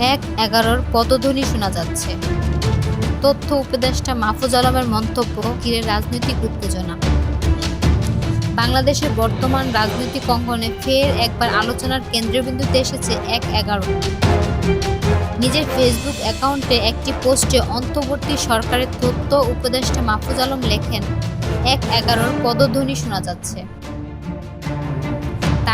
এক এগারোর পদধ্বনি শোনা যাচ্ছে। তথ্য উপদেষ্টা মাহফুজ আলমের মন্তব্য ঘিরে রাজনৈতিক উত্তেজনা। বাংলাদেশের বর্তমান রাজনৈতিক অঙ্গনে ফের একবার আলোচনার কেন্দ্রবিন্দুতে এসেছে এক এগারো। নিজের ফেসবুক অ্যাকাউন্টে একটি পোস্টে অন্তর্বর্তী সরকারের তথ্য উপদেষ্টা মাহফুজ আলম লেখেন, এক এগারোর পদধ্বনি শোনা যাচ্ছে।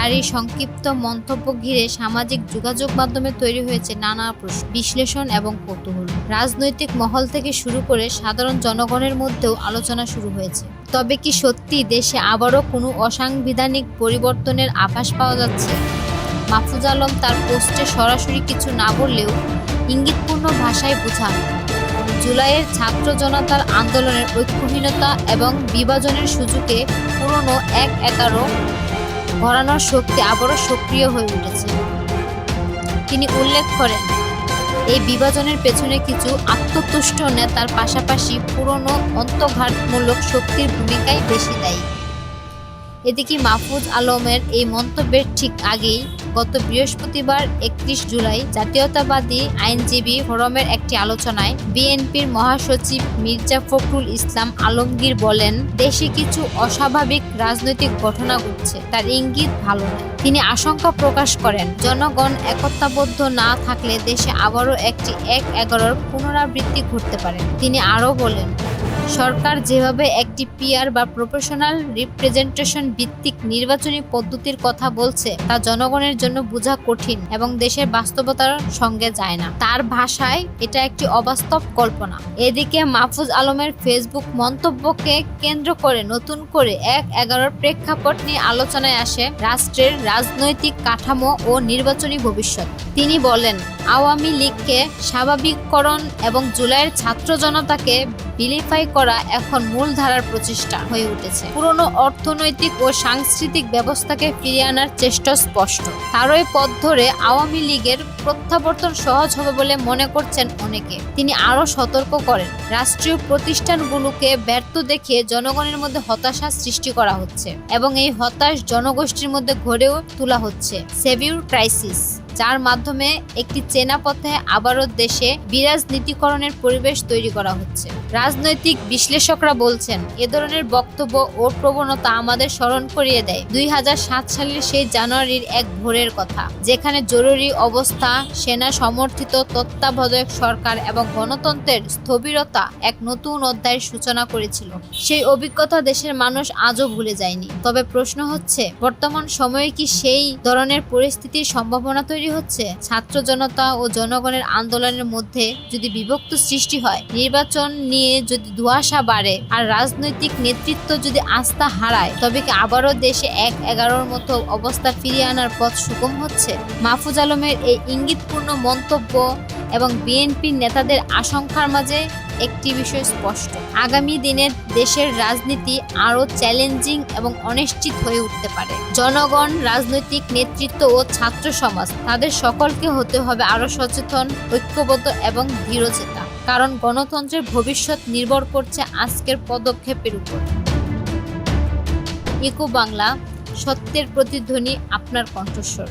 তার এই সংক্ষিপ্ত মন্তব্য ঘিরে সামাজিক যোগাযোগ মাধ্যমে তৈরি হয়েছে নানা প্রশ্ন, বিশ্লেষণ এবং কৌতূহল। রাজনৈতিক মহল থেকে শুরু করে সাধারণ জনগণের মধ্যেও আলোচনা শুরু হয়েছে। তবে কি সত্যি দেশে আবারও কোনো অসাংবিধানিক পরিবর্তনের আভাস পাওয়া যাচ্ছে? মাহফুজ আলম তার পোস্টে সরাসরি কিছু না বললেও ইঙ্গিতপূর্ণ ভাষায় বোঝান, জুলাইয়ের ছাত্র জনতার আন্দোলনের ঐক্যহীনতা এবং বিভাজনের সুযোগে পুরনো এক এগারো ঘরানোর শক্তি আবারও সক্রিয় হয়ে উঠেছে। তিনি উল্লেখ করেন, এই বিভাজনের পেছনে কিছু আত্মতুষ্ট নেতার পাশাপাশি পুরনো অন্তঘাতমূলক শক্তির ভূমিকাই বেশি দায়ী। এদিকে মাহফুজ আলমের এই মন্তব্যের ঠিক আগেই গত বৃহস্পতিবার একত্রিশ জুলাই জাতীয়তাবাদী আইনজীবী ফোরামের একটি আলোচনায় বিএনপির মহাসচিব মির্জা ফখরুল ইসলাম আলমগীর বলেন, দেশে কিছু অস্বাভাবিক রাজনৈতিক ঘটনা ঘটছে, তার ইঙ্গিত ভালো নয়। তিনি আশঙ্কা প্রকাশ করেন, জনগণ একতাবদ্ধ না থাকলে দেশে আবারও একটি এক এগারোর পুনরাবৃত্তি ঘটতে পারে। তিনি আরও বলেন সরকার যেভাবে একটি পিয়ার বা প্রফেশনাল রিপ্রেজেন্টেশন ভিত্তিক নির্বাচনী পদ্ধতির কথা বলছে, তা জনগণের জন্য বোঝা কঠিন এবং দেশের বাস্তবতার সঙ্গে যায় না। তার ভাষায়, এটা একটি অবাস্তব কল্পনা। এদিকে মাহফুজ আলমের ফেসবুক মন্তব্যকে কেন্দ্র করে নতুন করে এক এগারোর প্রেক্ষাপট নিয়ে আলোচনায় আসে রাষ্ট্রের রাজনৈতিক কাঠামো ও নির্বাচনী ভবিষ্যৎ। তিনি বলেন, আওয়ামী লীগকে স্বাভাবিককরণ এবং জুলাইয়ের ছাত্র জনতাকে বিলিফাই করা এখন মূলধারার প্রচেষ্টা হয়ে উঠেছে। পুরনো অর্থনৈতিক ও সাংস্কৃতিক ব্যবস্থাকে ফিরিয়ে আনার চেষ্টা স্পষ্ট। তারই পথ ধরে আওয়ামী লীগের প্রত্যাবর্তন সহজ হবে বলে মনে করছেন অনেকে। তিনি আরও সতর্ক করেন, রাষ্ট্রীয় প্রতিষ্ঠানগুলোকে ব্যর্থ দেখিয়ে জনগণের মধ্যে হতাশা সৃষ্টি করা হচ্ছে এবং এই হতাশ জনগোষ্ঠীর মধ্যে ঘরেও তোলা হচ্ছে। সেভিউর ক্রাইসিস। যার মাধ্যমে একটি চেনা পথে আবারও দেশে বিরাজনীতিকরণের পরিবেশ তৈরি করা হচ্ছে। রাজনৈতিক বিশ্লেষকরা বলছেন, এ ধরনের বক্তব্য ও প্রবণতা আমাদের স্মরণ করিয়ে দেয় দুই সালের সেই জানুয়ারির এক ভোরের কথা, যেখানে জরুরি অবস্থা, সেনা সমর্থিত তত্ত্বাবধায়ক সরকার এবং গণতন্ত্রের স্থবিরতা এক নতুন অধ্যায়ের সূচনা করেছিল। সেই অভিজ্ঞতা দেশের মানুষ আজও ভুলে যায়নি। তবে প্রশ্ন হচ্ছে, বর্তমান সময়ে কি সেই ধরনের পরিস্থিতির সম্ভাবনা তৈরি হচ্ছে। ছাত্র জনতা ও জনগণের আন্দোলনের মধ্যে যদি বিভক্ত সৃষ্টি হয়, নির্বাচন নিয়ে যদি ধোঁয়াশা বাড়ে আর রাজনৈতিক নেতৃত্ব যদি আস্থা হারায়, তবে কি আবারও দেশে এক এগারোর মতো অবস্থা ফিরিয়ে আনার পথ সুগম হচ্ছে? মাহফুজ আলমের এই ইঙ্গিতপূর্ণ মন্তব্য এবং বিএনপির নেতাদের আশঙ্কার মাঝে একটি বিষয় স্পষ্ট। আগামী দিনে দেশের রাজনীতি আরও চ্যালেঞ্জিং এবং অনিশ্চিত হয়ে উঠতে পারে। জনগণ, রাজনৈতিক নেতৃত্ব ও ছাত্র সমাজ, তাদের সকলকে হতে হবে আরও সচেতন, ঐক্যবদ্ধ এবং দৃঢ়চেতা কারণ গণতন্ত্রের ভবিষ্যৎ নির্ভর করছে আজকের পদক্ষেপের উপর। ইকো বাংলা, সত্যের প্রতিধ্বনি আপনার কণ্ঠস্বর।